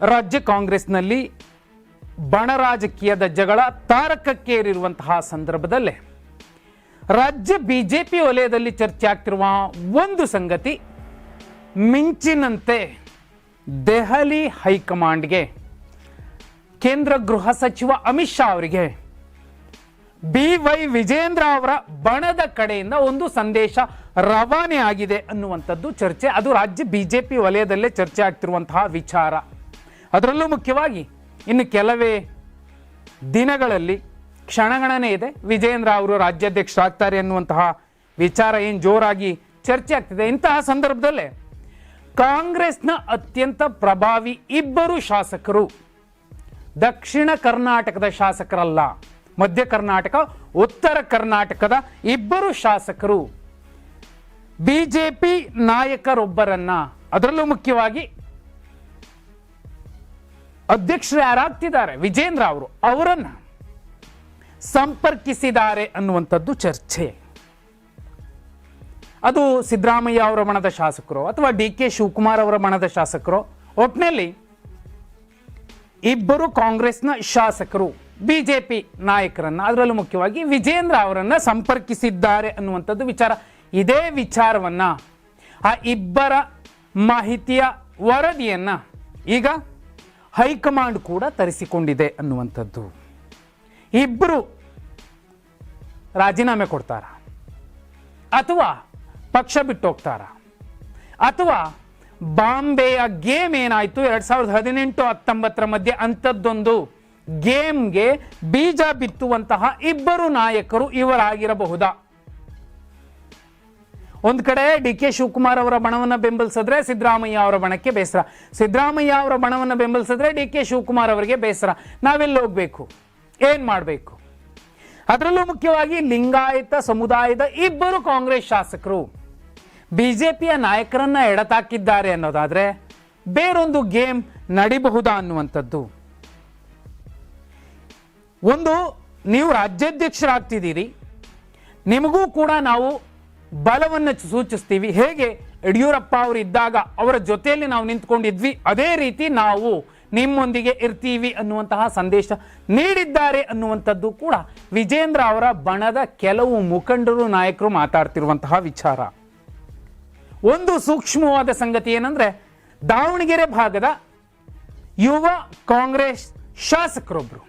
ರಾಜ್ಯ ಕಾಂಗ್ರೆಸ್ನಲ್ಲಿ ಬಣ ರಾಜಕೀಯದ ಜಗಳ ತಾರಕಕ್ಕೇರಿರುವಂತಹ ಸಂದರ್ಭದಲ್ಲೇ ರಾಜ್ಯ ಬಿಜೆಪಿ ವಲಯದಲ್ಲಿ ಚರ್ಚೆ ಆಗ್ತಿರುವ ಒಂದು ಸಂಗತಿ, ಮಿಂಚಿನಂತೆ ದೆಹಲಿ ಹೈಕಮಾಂಡ್ಗೆ ಕೇಂದ್ರ ಗೃಹ ಸಚಿವ ಅಮಿತ್ ಶಾ ಅವರಿಗೆ ಬಿ ವೈ ವಿಜೇಂದ್ರ ಅವರ ಬಣದ ಕಡೆಯಿಂದ ಒಂದು ಸಂದೇಶ ರವಾನೆ ಆಗಿದೆ ಅನ್ನುವಂಥದ್ದು ಚರ್ಚೆ. ಅದು ರಾಜ್ಯ ಬಿಜೆಪಿ ವಲಯದಲ್ಲೇ ಚರ್ಚೆ ಆಗ್ತಿರುವಂತಹ ವಿಚಾರ. ಅದರಲ್ಲೂ ಮುಖ್ಯವಾಗಿ ಇನ್ನು ಕೆಲವೇ ದಿನಗಳಲ್ಲಿ ಕ್ಷಣಗಣನೆ ಇದೆ. ವಿಜೇಂದ್ರ ಅವರು ರಾಜ್ಯಾಧ್ಯಕ್ಷರಾಗ್ತಾರೆ ಅನ್ನುವಂತಹ ವಿಚಾರ ಏನು ಜೋರಾಗಿ ಚರ್ಚೆ ಆಗ್ತಿದೆ. ಇಂತಹ ಸಂದರ್ಭದಲ್ಲೇ ಕಾಂಗ್ರೆಸ್ನ ಅತ್ಯಂತ ಪ್ರಭಾವಿ ಇಬ್ಬರು ಶಾಸಕರು ದಕ್ಷಿಣ ಕರ್ನಾಟಕದ ಶಾಸಕರಲ್ಲ, ಮಧ್ಯ ಕರ್ನಾಟಕ, ಉತ್ತರ ಕರ್ನಾಟಕದ ಇಬ್ಬರು ಶಾಸಕರು. ಬಿಜೆಪಿ ನಾಯಕರೊಬ್ಬರನ್ನ, ಅದರಲ್ಲೂ ಮುಖ್ಯವಾಗಿ ಅಧ್ಯಕ್ಷರು ಯಾರಾಗ್ತಿದ್ದಾರೆ? ವಿಜೇಂದ್ರ ಅವರು ಅವರನ್ನು ಸಂಪರ್ಕಿಸಿದ್ದಾರೆ ಅನ್ನುವಂಥದ್ದು ಚರ್ಚೆ. ಅದು ಸಿದ್ದರಾಮಯ್ಯ ಅವರ ಮಣದ ಶಾಸಕರು ಅಥವಾ ಡಿ ಕೆ ಶಿವಕುಮಾರ್ ಅವರ ಮಣದ ಶಾಸಕರು. ಒಟ್ಟಿನಲ್ಲಿ ಇಬ್ಬರು ಕಾಂಗ್ರೆಸ್ನ ಶಾಸಕರು ಬಿ ಜೆ ಪಿ ನಾಯಕರನ್ನ, ಅದರಲ್ಲೂ ಮುಖ್ಯವಾಗಿ ವಿಜೇಂದ್ರ ಅವರನ್ನು ಸಂಪರ್ಕಿಸಿದ್ದಾರೆ ಅನ್ನುವಂಥದ್ದು ವಿಚಾರ. ಇದೇ ವಿಚಾರವನ್ನ ಆ ಇಬ್ಬರ ಮಾಹಿತಿಯ ವರದಿಯನ್ನ ಈಗ ಹೈಕಮಾಂಡ್ ಕೂಡ ತರಿಸಿಕೊಂಡಿದೆ ಅನ್ನುವಂಥದ್ದು. ಇಬ್ಬರು ರಾಜೀನಾಮೆ ಕೊಡ್ತಾರ? ಅಥವಾ ಪಕ್ಷ ಬಿಟ್ಟು ಹೋಗ್ತಾರ? ಅಥವಾ ಬಾಂಬೆಯ ಗೇಮ್ ಏನಾಯಿತು? ಎರಡು ಸಾವಿರದ ಹದಿನೆಂಟು, ಹತ್ತೊಂಬತ್ತರ ಮಧ್ಯೆ ಅಂಥದ್ದೊಂದು ಗೇಮ್ಗೆ ಬೀಜ ಬಿತ್ತುವಂತಹ ಇಬ್ಬರು ನಾಯಕರು ಇವರಾಗಿರಬಹುದಾ? ಒಂದ್ ಕಡೆ ಡಿ ಕೆ ಶಿವಕುಮಾರ್ ಅವರ ಬಣವನ್ನ ಬೆಂಬಲಿಸಿದ್ರೆ ಸಿದ್ದರಾಮಯ್ಯ ಅವರ ಬಣಕ್ಕೆ ಬೇಸರ. ಸಿದ್ದರಾಮಯ್ಯ ಅವರ ಬಣವನ್ನ ಬೆಂಬಲಿಸಿದ್ರೆ ಡಿ ಕೆ ಶಿವಕುಮಾರ್ ಅವರಿಗೆ ಬೇಸರ. ನಾವೆಲ್ಲಿ ಹೋಗಬೇಕು? ಏನ್ ಮಾಡಬೇಕು? ಅದರಲ್ಲೂ ಮುಖ್ಯವಾಗಿ ಲಿಂಗಾಯತ ಸಮುದಾಯದ ಇಬ್ಬರು ಕಾಂಗ್ರೆಸ್ ಶಾಸಕರು ಬಿಜೆಪಿಯ ನಾಯಕರನ್ನ ಎಡತಾಕಿದ್ದಾರೆ ಅನ್ನೋದಾದ್ರೆ ಬೇರೊಂದು ಗೇಮ್ ನಡಿಬಹುದಾ ಅನ್ನುವಂಥದ್ದು. ಒಂದು, ನೀವು ರಾಜ್ಯಾಧ್ಯಕ್ಷರಾಗ್ತಿದ್ದೀರಿ. ನಿಮಗೂ ಕೂಡ ನಾವು ಬಲವನ್ನು ಸೂಚಿಸ್ತೀವಿ. ಹೇಗೆ? ಯಡಿಯೂರಪ್ಪ ಅವರು ಇದ್ದಾಗ ಅವರ ಜೊತೆಯಲ್ಲಿ ನಾವು ನಿಂತ್ಕೊಂಡಿದ್ವಿ. ಅದೇ ರೀತಿ ನಾವು ನಿಮ್ಮೊಂದಿಗೆ ಇರ್ತೀವಿ ಅನ್ನುವಂತಹ ಸಂದೇಶ ನೀಡಿದ್ದಾರೆ ಅನ್ನುವಂಥದ್ದು ಕೂಡ ವಿಜೇಂದ್ರ ಅವರ ಬಣದ ಕೆಲವು ಮುಖಂಡರು, ನಾಯಕರು ಮಾತಾಡ್ತಿರುವಂತಹ ವಿಚಾರ. ಒಂದು ಸೂಕ್ಷ್ಮವಾದ ಸಂಗತಿ ಏನಂದ್ರೆ, ದಾವಣಗೆರೆ ಭಾಗದ ಯುವ ಕಾಂಗ್ರೆಸ್ ಶಾಸಕರೊಬ್ಬರು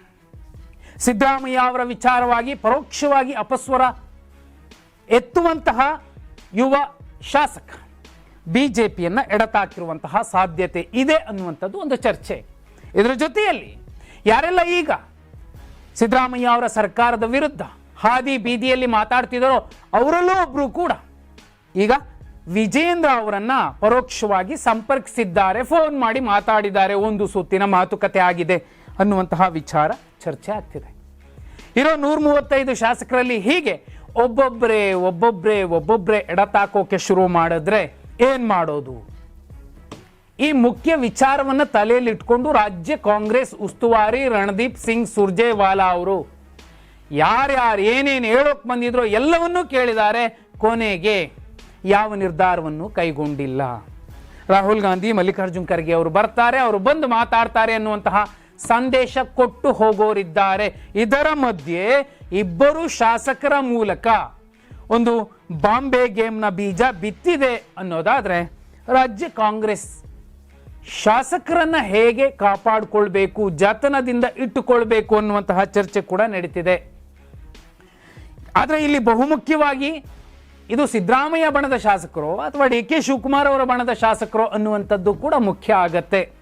ಸಿದ್ದರಾಮಯ್ಯ ಅವರ ವಿಚಾರವಾಗಿ ಪರೋಕ್ಷವಾಗಿ ಅಪಸ್ವರ ಎತ್ತುವಂತಹ ಯುವ ಶಾಸಕ ಬಿಜೆಪಿಯನ್ನು ಎಡತಾಕಿರುವಂತಹ ಸಾಧ್ಯತೆ ಇದೆ ಅನ್ನುವಂಥದ್ದು ಒಂದು ಚರ್ಚೆ. ಇದರ ಜೊತೆಯಲ್ಲಿ ಯಾರೆಲ್ಲ ಈಗ ಸಿದ್ದರಾಮಯ್ಯ ಅವರ ಸರ್ಕಾರದ ವಿರುದ್ಧ ಹಾದಿ ಬೀದಿಯಲ್ಲಿ ಮಾತಾಡ್ತಿದ್ದಾರೋ ಅವರಲ್ಲೂ ಒಬ್ಬರು ಕೂಡ ಈಗ ವಿಜೇಂದ್ರ ಅವರನ್ನು ಪರೋಕ್ಷವಾಗಿ ಸಂಪರ್ಕಿಸಿದ್ದಾರೆ, ಫೋನ್ ಮಾಡಿ ಮಾತಾಡಿದ್ದಾರೆ, ಒಂದು ಸುತ್ತಿನ ಮಾತುಕತೆ ಆಗಿದೆ ಅನ್ನುವಂತಹ ವಿಚಾರ ಚರ್ಚೆ ಆಗ್ತಿದೆ. ಇರೋ ನೂರ ಮೂವತ್ತೈದು ಶಾಸಕರಲ್ಲಿ ಹೀಗೆ ಒಬ್ಬೊಬ್ಬರೇ ಒಬ್ಬೊಬ್ಬರೇ ಒಬ್ಬೊಬ್ಬರೇ ಎಡತಾಕೋಕೆ ಶುರು ಮಾಡಿದ್ರೆ ಏನ್ ಮಾಡೋದು? ಈ ಮುಖ್ಯ ವಿಚಾರವನ್ನ ತಲೆಯಲ್ಲಿ ಇಟ್ಕೊಂಡು ರಾಜ್ಯ ಕಾಂಗ್ರೆಸ್ ಉಸ್ತುವಾರಿ ರಣದೀಪ್ ಸಿಂಗ್ ಸುರ್ಜೇವಾಲಾ ಅವರು ಯಾರ್ಯಾರು ಏನೇನು ಹೇಳೋಕ್ ಬಂದಿದ್ರೋ ಎಲ್ಲವನ್ನೂ ಕೇಳಿದ್ದಾರೆ. ಕೊನೆಗೆ ಯಾವ ನಿರ್ಧಾರವನ್ನು ಕೈಗೊಂಡಿಲ್ಲ. ರಾಹುಲ್ ಗಾಂಧಿ, ಮಲ್ಲಿಕಾರ್ಜುನ್ ಖರ್ಗೆ ಅವರು ಬರ್ತಾರೆ, ಅವರು ಬಂದು ಮಾತಾಡ್ತಾರೆ ಅನ್ನುವಂತಹ ಸಂದೇಶ ಕೊಟ್ಟು ಹೋಗೋರಿದ್ದಾರೆ. ಇದರ ಮಧ್ಯೆ ಇಬ್ಬರು ಶಾಸಕರ ಮೂಲಕ ಒಂದು ಬಾಂಬೆ ಗೇಮ್ನ ಬೀಜ ಬಿತ್ತಿದೆ ಅನ್ನೋದಾದರೆ ರಾಜ್ಯ ಕಾಂಗ್ರೆಸ್. ಶಾಸಕರನ್ನ ಹೇಗೆ ಕಾಪಾಡಿಕೊಳ್ಬೇಕು, ಜತನದಿಂದ ಇಟ್ಟುಕೊಳ್ಬೇಕು ಅನ್ನುವಂತಹ ಚರ್ಚೆ ಕೂಡ ನಡೀತಿದೆ. ಆದರೆ ಇಲ್ಲಿ ಬಹುಮುಖ್ಯವಾಗಿ ಇದು ಸಿದ್ದರಾಮಯ್ಯ ಬಣದ ಶಾಸಕರು ಅಥವಾ ಡಿ ಕೆ ಶಿವಕುಮಾರ್ ಅವರ ಬಣದ ಶಾಸಕರು ಅನ್ನುವಂಥದ್ದು ಕೂಡ ಮುಖ್ಯ ಆಗತ್ತೆ.